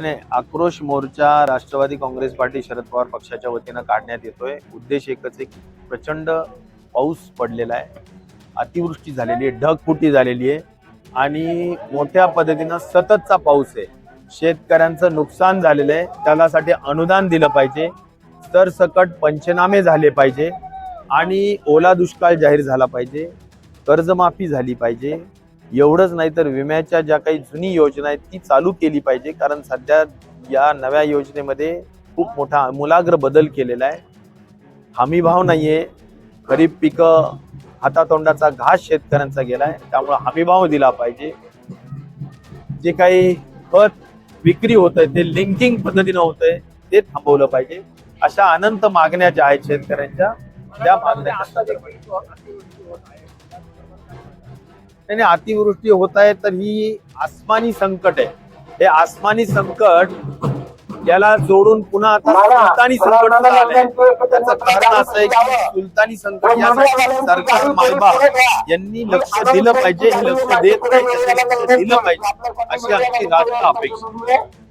नाही आक्रोश मोर्चा राष्ट्रवादी काँग्रेस पार्टी शरद पवार पक्षाच्या वतीनं काढण्यात येतोय. उद्देश एकच एक प्रचंड पाऊस पडलेला आहे. अतिवृष्टी झालेली आहे ढगफुटी झालेली आहे. आणि मोठ्या पद्धतीनं सततचा पाऊस आहे. शेतकऱ्यांचं नुकसान झालेलं आहे. त्यासाठी अनुदान दिलं पाहिजे. सरसकट पंचनामे झाले पाहिजे. आणि ओला दुष्काळ जाहीर झाला पाहिजे. कर्जमाफी झाली पाहिजे. एवढंच नाही तर विम्याच्या ज्या काही जुनी योजना आहेत ती चालू केली पाहिजे. कारण सध्या या नव्या योजनेमध्ये खूप मोठा मुलाग्र बदल केलेला आहे. हमीभाव नाही नाहीये. खरीप पिकं हातातोंडाचा घास शेतकऱ्यांचा गेलाय. त्यामुळे हमीभाव दिला पाहिजे. जे काही खत विक्री होत आहे ते लिंकिंग पद्धतीनं होत आहे ते थांबवलं पाहिजे. अशा अनंत मागण्या ज्या आहेत शेतकऱ्यांच्या त्या मागण्या नाही अतिवृष्टी होत आहे तर ही आसमानी संकट आहे हे आसमानी संकट याला जोडून पुन्हा आता सुलतानी संकट. त्याचं कारण असं आहे की सुलतानी संकट यासाठी सरकार मायबाप यांनी लक्ष दिलं पाहिजे हे लक्ष देत नाही दिलं पाहिजे अशी आमची रास्त अपेक्षा.